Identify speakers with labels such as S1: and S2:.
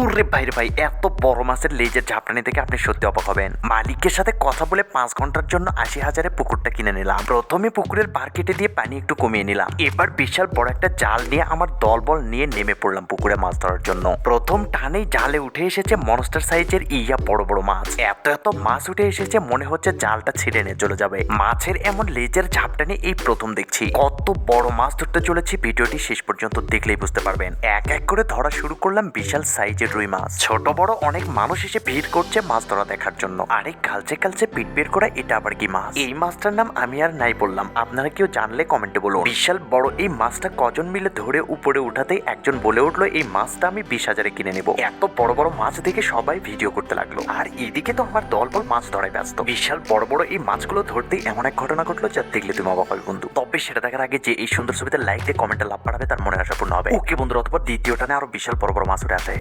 S1: ওরে ভাইরে ভাই, এত বড় মাছের লেজের ঝাপটানি থেকে আপনি সত্যি অবাক হবেন। মালিকের সাথে কথা বলে পাঁচ ঘণ্টার জন্য আশি হাজারে পুকুরটা কিনে নিলাম। প্রথমে পুকুরের পার কেটে দিয়ে পানি একটু কমিয়ে নিলাম। এবার বিশাল বড় একটা জাল নিয়ে আমার দলবল নিয়ে নেমে পড়লাম পুকুরে মাছ ধরার জন্য। প্রথম টানেই জালে উঠে এসেছে মনস্টার সাইজের ইয়া বড় বড় মাছ। এত এত মাছ উঠে এসেছে, মনে হচ্ছে জালটা ছিঁড়ে নিয়ে চলে যাবে। মাছের এমন লেজের ঝাপটানি এই প্রথম দেখছি। কত বড় মাছ ধরতে চলেছি, ভিডিওটি শেষ পর্যন্ত দেখলেই বুঝতে পারবেন। এক এক করে ধরা শুরু করলাম বিশাল সাইজের রুই মাছ। ছোট, বড় অনেক মানুষ এসে ভিড় করছে মাছ ধরা দেখার জন্য। আরেক কালচে কালচে পিট বের করা এটা আবার কি মাছ? এই মাছটার নাম আমি আর নাই বললাম। আপনারা কেউ জানলে কমেন্টে বলুন। বিশাল বড় এই মাছটা কজন মিলে ধরে উপরে উঠাতেই একজন বলে উঠল, এই মাছটা আমি বিশ হাজারে কিনে নেব। এত বড় বড় মাছ দেখে সবাই ভিডিও করতে লাগল। আর এদিকে তো আমার দলবল মাছ ধরায় ব্যস্ত। বিশাল বড় বড় এই মাছগুলো ধরতেই এমন এক ঘটনা ঘটলো যা দেখলে তুমি অবাক হবে বন্ধু। তবে সেটা দেখার আগে যে এই সুন্দর ছবিতে লাইক দিয়ে কমেন্টে লাভ বাড়াবে, তার মনে আশা পূর্ণ হবে। ওকে বন্ধুরা অথবা দ্বিতীয় টানে আরও বিশাল বড় বড় মাছ উঠে আসে।